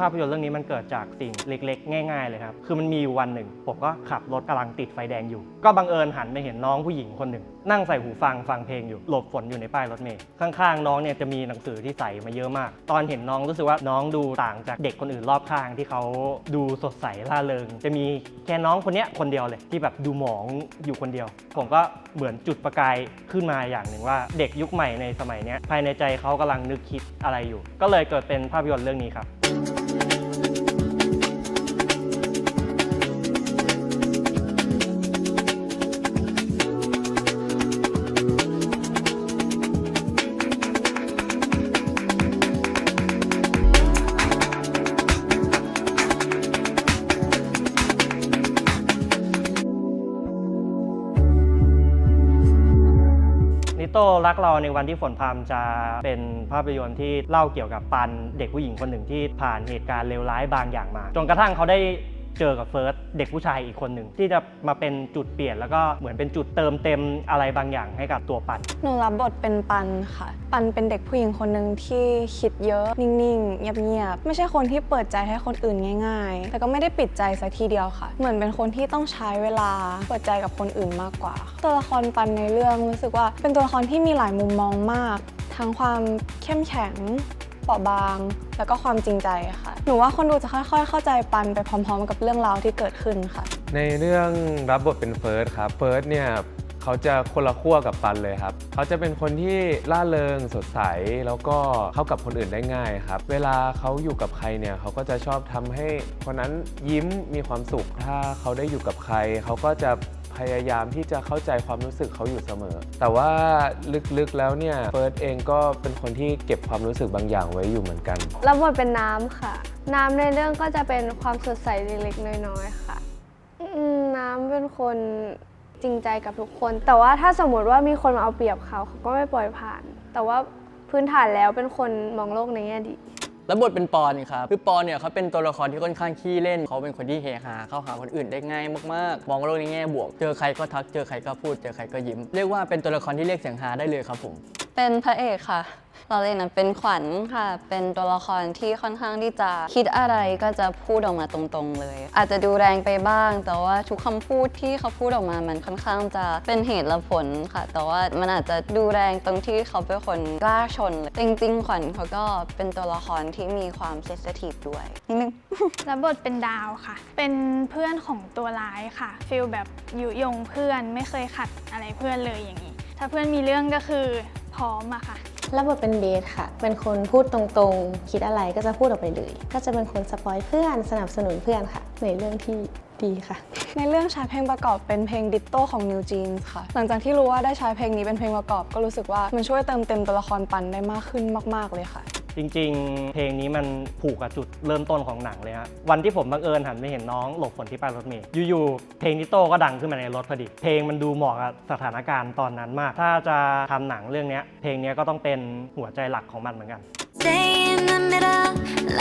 ภาพยนตร์เรื่องนี้มันเกิดจากสิ่งเล็กๆ ง่ายๆเลยครับ คือมันมีอยู่วันหนึ่ง ผมก็ขับรถกำลังติดไฟแดงอยู่ ก็บังเอิญหันไปเห็นน้องผู้หญิงคนหนึ่ง นั่งใส่หูฟังฟังเพลงอยู่ หลบฝนอยู่ในป้ายรถเมล์ข้างๆ น้องเนี่ยจะมีหนังสือที่ใส่มาเยอะมาก ตอนเห็นน้องรู้สึกว่าน้องดูต่างจากเด็กคนอื่นรอบข้างที่เขาดูสดใสร่าเริง จะมีแค่น้องคนเนี้ยคนเดียวเลยที่แบบดูหมองอยู่คนเดียว ผมก็เหมือนจุดประกายขึ้นมาอย่างหนึ่งว่า เด็กยุคใหม่ในสมัยเนี้ยภายในใจเขากำลังนึกคิดอะไรอยู่ ก็เลยเกิดเป็นภาพยนตร์เรื่องนี้ครับ โต้รักเราในวันที่ฝนพามจะเป็นภาพยนตร์ที่เล่าเกี่ยวกับปันเด็กผู้หญิงคนหนึ่งที่ผ่านเหตุการณ์เลวร้ายบางอย่างมา จนกระทั่งเขาได้ เจอกับเฟิร์สเด็กผู้ชายอีกคนหนึ่งที่จะมาเป็นจุดเปลี่ยนแล้วก็เหมือนเป็นจุดเติมเต็มอะไรบางอย่างให้กับตัวปัน หนูรับบทเป็นปันค่ะ ปันเป็นเด็กผู้หญิงคนหนึ่งที่คิดเยอะนิ่งๆเงียบๆไม่ใช่คนที่เปิดใจให้คนอื่นง่าย ๆ แต่ก็ไม่ได้ปิดใจสักทีเดียวค่ะ เหมือนเป็นคนที่ต้องใช้เวลาเปิดใจกับคนอื่นมากกว่า ตัวละครปันในเรื่องรู้สึกว่าเป็นตัวละครที่มีหลายมุมมองมาก ทั้งความเข้มแข็ง เปราะบาง แล้วก็ความจริงใจค่ะ หนูว่าคนดูจะค่อย ๆ เข้าใจปันไปพร้อม ๆ กับเรื่องราวที่เกิดขึ้นค่ะ ในเรื่องรับบทเป็นเฟิร์สครับเฟิร์สเนี่ยเขาจะคนละขั้วกับปันเลยครับ เขาจะเป็นคนที่ล่าเริงสดใส แล้วก็เข้ากับคนอื่นได้ง่ายครับ เวลาเขาอยู่กับใครเนี่ยเขาก็จะชอบทำให้คนนั้นยิ้มมีความสุข ถ้าเขาได้อยู่กับใคร เขาก็จะ พยายามที่จะเข้าใจความรู้สึกเขาอยู่เสมอ แต่ว่าลึกๆแล้วเนี่ยเฟิร์สเองก็เป็นคนที่เก็บความรู้สึกบางอย่างไว้อยู่เหมือนกัน รับบทเป็นน้ำค่ะ น้ำในเรื่องก็จะเป็นความสดใสเล็กๆน้อยๆค่ะน้ำเป็นคนจริงใจกับทุกคน แต่ว่าถ้าสมมติว่ามีคนมาเอาเปรียบเขาเขาก็ไม่ปล่อยผ่าน แต่ว่าพื้นฐานแล้วเป็นคนมองโลกในแง่ดี แล้วบทเป็นปอนครับคือปอนเนี่ยเขาเป็นตัวละครที่ค่อนข้างขี้เล่น เขาเป็นคนที่เฮฮาเข้าหาคนอื่นได้ง่ายมากๆ มองโลกในแง่บวก เจอใครก็ทัก เจอใครก็พูด เจอใครก็ยิ้ม เรียกว่าเป็นตัวละครที่เรียกเสียงฮาได้เลยครับผม เป็นพระเอกค่ะเราเล่นนะเป็นขวัญค่ะ เป็นตัวละครที่ค่อนข้างที่จะคิดอะไรก็จะพูดออกมาตรงๆเลย อาจจะดูแรงไปบ้าง แต่ว่าทุกคำพูดที่เขาพูดออกมามันค่อนข้างจะเป็นเหตุและผลค่ะ แต่ว่ามันอาจจะดูแรงตรงที่เขาเป็นคนกล้าชนเลยจริง ๆ ขวัญเขาก็เป็นตัวละครที่มีความเซสทีฟด้วยนิดนึงรับบทเป็นดาวค่ะ เป็นเพื่อนของตัวร้ายค่ะฟิลแบบยุยงเพื่อนไม่เคยขัดอะไรเพื่อนเลยอย่างนี้ถ้าเพื่อนมีเรื่องก็คือ พร้อมอะค่ะรับบทเป็นเบสค่ะ เป็นคนพูดตรงๆ คิดอะไรก็จะพูดออกไปเลย ก็จะเป็นคนสปอยเพื่อน สนับสนุนเพื่อนค่ะ ในเรื่องที่ดีค่ะ ในเรื่องใช้เพลงประกอบเป็นเพลงดิ t โต้ของ New Jeans ค่ะ หลังจากที่รู้ว่าได้ใช้เพลงนี้เป็นเพลงประกอบ ก็รู้สึกว่ามันช่วยเติมเต็มตัวละครปันได้มากขึ้นมาก ๆเลยค่ะ จริงๆ เพลงนี้มันผูกกับจุดเริ่มต้นของหนังเลยฮะ วันที่ผมบังเอิญหันไปเห็นน้องหลบฝนที่ป้ายรถเมล์อยู่ๆ เพลงนิโต้ก็ดังขึ้นมาในรถพอดี เพลงมันดูเหมาะกับสถานการณ์ตอนนั้นมาก ถ้าจะทำหนังเรื่องนี้เพลงนี้ก็ต้องเป็นหัวใจหลักของมันเหมือนกัน Stay in the middle,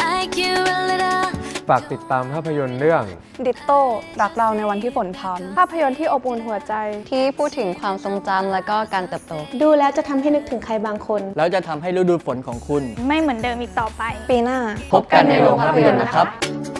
like you a little. ฝากติดตามภาพยนตร์เรื่อง ดิ t โต้รักเราในวันที่ฝนพรำภาพยนตร์ที่อบอุ่นหัวใจ ที่พูดถึงความทรงจำและก็การเติบโต ดูแล้วจะทำให้นึกถึงใครบางคน แล้วจะทำให้ฤดูฝนของคุณ ไม่เหมือนเดิมอีกต่อไป ปีหน้า พบกันในโรงภาพยนตร์นะครับ Stay